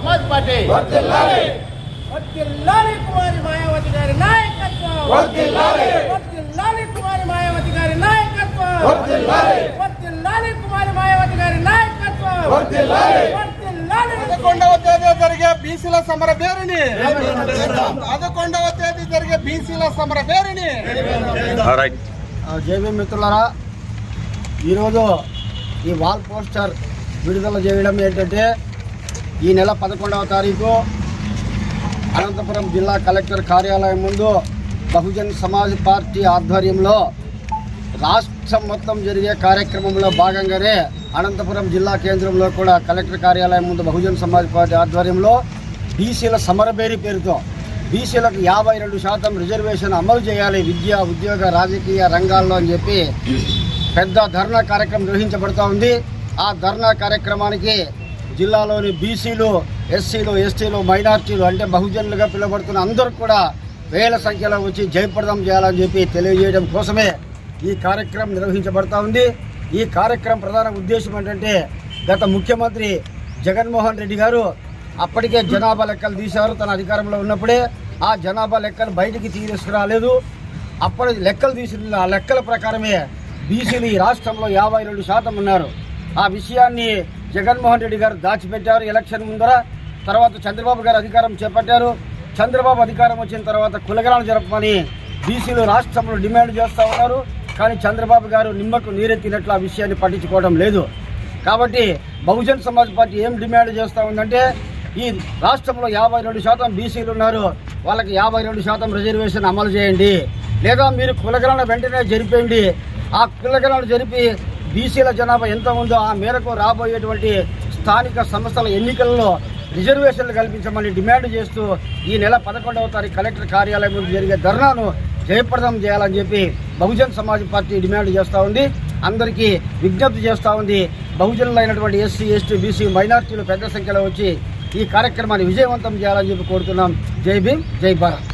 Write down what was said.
Samaj party. వర్ధిల్లాలి వర్ధిల్లాలి కుమారి మాయావతి గారి నాయకత్వం. వర్ధిల్లాలి వర్ధిల్లాలి కుమారి మాయావతి గారి నాయకత్వం. వర్ధిల్లాలి వర్ధిల్లాలి కుమారి మాయావతి గారి నాయకత్వం. వర్ధిల్లాలి పదకొండవ తేదీ జరిగే బీసీల సమర పేరుని పదకొండవ తేదీ జరిగే బీసీల సమర పేరుని జేబీ మిత్రులారా ఈరోజు ఈ వాల్ పోస్టర్ విడుదల చేయడం ఏంటంటే ఈ నెల పదకొండవ తారీఖు అనంతపురం జిల్లా కలెక్టర్ కార్యాలయం ముందు బహుజన్ సమాజ్ పార్టీ ఆధ్వర్యంలో రాష్ట్రం మొత్తం జరిగే కార్యక్రమంలో భాగంగానే అనంతపురం జిల్లా కేంద్రంలో కూడా కలెక్టర్ కార్యాలయం ముందు బహుజన్ సమాజ్ పార్టీ ఆధ్వర్యంలో బీసీల సమరబేరి పేరుతో బీసీలకు యాభై రెండు శాతం రిజర్వేషన్ అమలు చేయాలి విద్య ఉద్యోగ రాజకీయ రంగాల్లో అని చెప్పి పెద్ద ధర్నా కార్యక్రమం నిర్వహించబడుతూ ఉంది. ఆ ధర్నా కార్యక్రమానికి జిల్లాలోని బీసీలు ఎస్సీలు ఎస్టీలు మైనార్టీలు అంటే బహుజనులుగా పిలువబడుతున్న అందరూ కూడా వేల సంఖ్యలో వచ్చి జయప్రదం చేయాలని చెప్పి తెలియజేయడం కోసమే ఈ కార్యక్రమం నిర్వహించబడతా ఉంది. ఈ కార్యక్రమం ప్రధాన ఉద్దేశం ఏంటంటే గత ముఖ్యమంత్రి జగన్మోహన్ రెడ్డి గారు అప్పటికే జనాభా లెక్కలు తీశారు. తన అధికారంలో ఉన్నప్పుడే ఆ జనాభా లెక్కలు బయటికి తీసుకురాలేదు. అప్పటి లెక్కలు తీసిన ఆ లెక్కల ప్రకారమే బీసీలు ఈ రాష్ట్రంలో యాభై రెండు శాతం ఉన్నారు. ఆ విషయాన్ని జగన్మోహన్ రెడ్డి గారు దాచిపెట్టారు ఎలక్షన్ ముందర. తర్వాత చంద్రబాబు గారు అధికారం చేపట్టారు. చంద్రబాబు అధికారం వచ్చిన తర్వాత కులగరాలు జరపమని బీసీలు రాష్ట్రంలో డిమాండ్ చేస్తూ ఉన్నారు. కానీ చంద్రబాబు గారు నిమ్మకు నీరెత్తినట్లు ఆ విషయాన్ని పట్టించుకోవడం లేదు. కాబట్టి బహుజన్ సమాజ్ పార్టీ ఏం డిమాండ్ చేస్తూ ఉందంటే ఈ రాష్ట్రంలో యాభై రెండు శాతం బీసీలు ఉన్నారు. వాళ్ళకి యాభై రెండు శాతం రిజర్వేషన్ అమలు చేయండి. లేదా మీరు కులగణన వెంటనే జరిపేయండి. ఆ కులగణన జరిపి బీసీల జనాభా ఎంత ఉందో ఆ మేరకు రాబోయేటువంటి స్థానిక సంస్థల ఎన్నికల్లో రిజర్వేషన్లు కల్పించమని డిమాండ్ చేస్తూ ఈ నెల పదకొండవ తారీఖు కలెక్టర్ కార్యాలయం ముందు జరిగే ధర్నాను జయప్రదం చేయాలని చెప్పి బహుజన్ సమాజ్ పార్టీ డిమాండ్ చేస్తూ ఉంది. అందరికీ విజ్ఞప్తి చేస్తూ ఉంది. బహుజనులైనటువంటి ఎస్సీ ఎస్టీ బీసీ మైనార్టీలు పెద్ద సంఖ్యలో వచ్చి ఈ కార్యక్రమాన్ని విజయవంతం చేయాలని చెప్పి కోరుతున్నాం. జై భీమ్ జై భారత్.